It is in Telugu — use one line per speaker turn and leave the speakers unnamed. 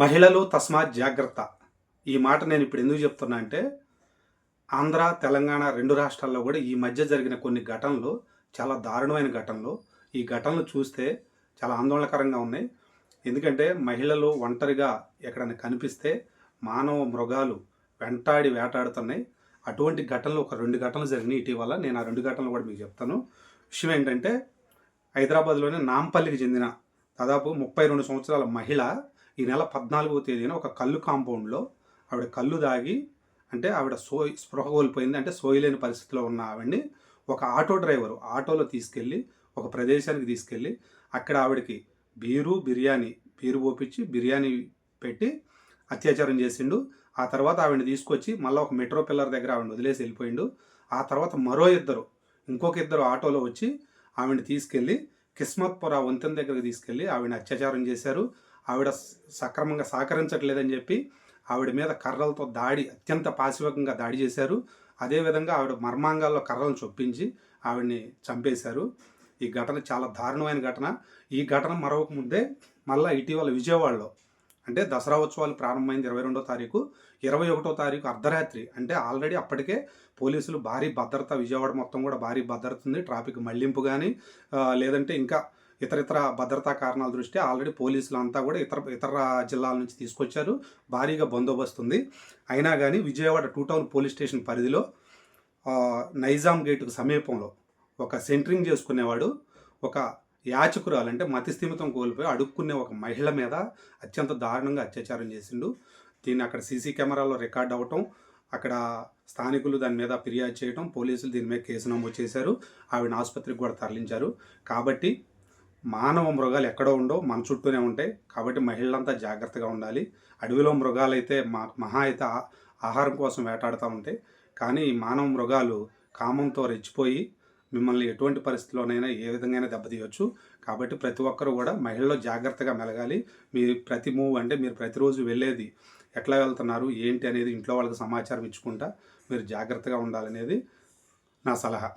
మహిళలు తస్మాత్ జాగ్రత్త. ఈ మాట నేను ఇప్పుడు ఎందుకు చెప్తున్నా అంటే ఆంధ్ర తెలంగాణ రెండు రాష్ట్రాల్లో కూడా ఈ మధ్య జరిగిన కొన్ని ఘటనలు చాలా దారుణమైన ఘటనలు ఈ ఘటనలు చూస్తే చాలా ఆందోళనకరంగా ఉన్నాయి. ఎందుకంటే మహిళలు ఒంటరిగా ఎక్కడైనా కనిపిస్తే మానవ మృగాలు వెంటాడి వేటాడుతున్నాయి. అటువంటి ఘటనలు ఒక రెండు ఘటనలు జరిగినాయి. ఇటీవల నేను ఆ రెండు ఘటనలు కూడా మీకు చెప్తాను. విషయం ఏంటంటే హైదరాబాద్లోని నాంపల్లికి చెందిన దాదాపు ముప్పై రెండు సంవత్సరాల మహిళ ఈ నెల పద్నాలుగవ తేదీన ఒక కళ్ళు కాంపౌండ్లో ఆవిడ కళ్ళు దాగి అంటే ఆవిడ సోయి స్పృహ కోల్పోయింది. అంటే సోయలేని పరిస్థితిలో ఉన్న ఆవిడ్ని ఒక ఆటో డ్రైవరు ఆటోలో తీసుకెళ్ళి ఒక ప్రదేశానికి తీసుకెళ్ళి అక్కడ ఆవిడకి బీరు బిర్యానీ బీరు పోపించి బిర్యానీ పెట్టి అత్యాచారం చేసిండు. ఆ తర్వాత ఆవిడని తీసుకొచ్చి మళ్ళీ ఒక మెట్రో పిల్లర్ దగ్గర ఆవిడ వదిలేసి వెళ్ళిపోయిండు. ఆ తర్వాత మరో ఇద్దరు ఇంకొక ఇద్దరు ఆటోలో వచ్చి ఆవిడని తీసుకెళ్ళి కిస్మత్పుర వంతెన దగ్గరికి తీసుకెళ్ళి ఆవిడని అత్యాచారం చేశారు. ఆవిడ సక్రమంగా సహకరించట్లేదని చెప్పి ఆవిడ మీద కర్రలతో దాడి అత్యంత పాశవికంగా దాడి చేశారు. అదేవిధంగా ఆవిడ మర్మాంగాల్లో కర్రలను చొప్పించి ఆవిడని చంపేశారు. ఈ ఘటన చాలా దారుణమైన ఘటన. ఈ ఘటన మరొక ముందే మళ్ళీ ఇటీవల విజయవాడలో అంటే దసరా ఉత్సవాలు ప్రారంభమైంది ఇరవై రెండో తారీఖు. ఇరవై ఒకటో తారీఖు అర్ధరాత్రి అంటే ఆల్రెడీ అప్పటికే పోలీసులు భారీ భద్రత విజయవాడ మొత్తం కూడా భారీ భద్రత ఉంది. ట్రాఫిక్ మళ్ళింపు కానీ లేదంటే ఇంకా ఇతర ఇతర భద్రతా కారణాల దృష్ట్యా ఆల్రెడీ పోలీసులు అంతా కూడా ఇతర ఇతర జిల్లాల నుంచి తీసుకొచ్చారు. భారీగా బందోబస్తు ఉంది అయినా కానీ Vijayawada two town police station పరిధిలో నైజాం గేటుకు సమీపంలో ఒక సెంటరింగ్ చేసుకునేవాడు. ఒక యాచకురాలు అంటే మతిస్థిమితం కోల్పోయి అడుక్కునే ఒక మహిళ మీద అత్యంత దారుణంగా అత్యాచారం చేసిండు. దీన్ని అక్కడ సీసీ కెమెరాలో రికార్డ్ అవ్వటం అక్కడ స్థానికులు దాని మీద ఫిర్యాదు చేయటం పోలీసులు దీని మీద కేసు నమోదు చేశారు. ఆవిడ ఆసుపత్రికి కూడా తరలించారు. కాబట్టి మానవ మృగాలు ఎక్కడో ఉండవు మన చుట్టూనే ఉంటాయి. కాబట్టి మహిళలంతా జాగ్రత్తగా ఉండాలి. అడవిలో మృగాలు అయితే మా మహా అయితే ఆహారం కోసం వేటాడుతూ ఉంటాయి. కానీ మానవ మృగాలు కామంతో రెచ్చిపోయి మిమ్మల్ని ఎటువంటి పరిస్థితిలోనైనా ఏ విధంగా దెబ్బతీయవచ్చు కాబట్టి ప్రతి ఒక్కరు కూడా మహిళలు జాగ్రత్తగా మెలగాలి. మీ ప్రతి మూవ్ అంటే మీరు ప్రతిరోజు వెళ్ళేది ఎట్లా వెళ్తున్నారు ఏంటి అనేది ఇంట్లో వాళ్ళకి సమాచారం ఇచ్చుకుంటా మీరు జాగ్రత్తగా ఉండాలనేది నా సలహా.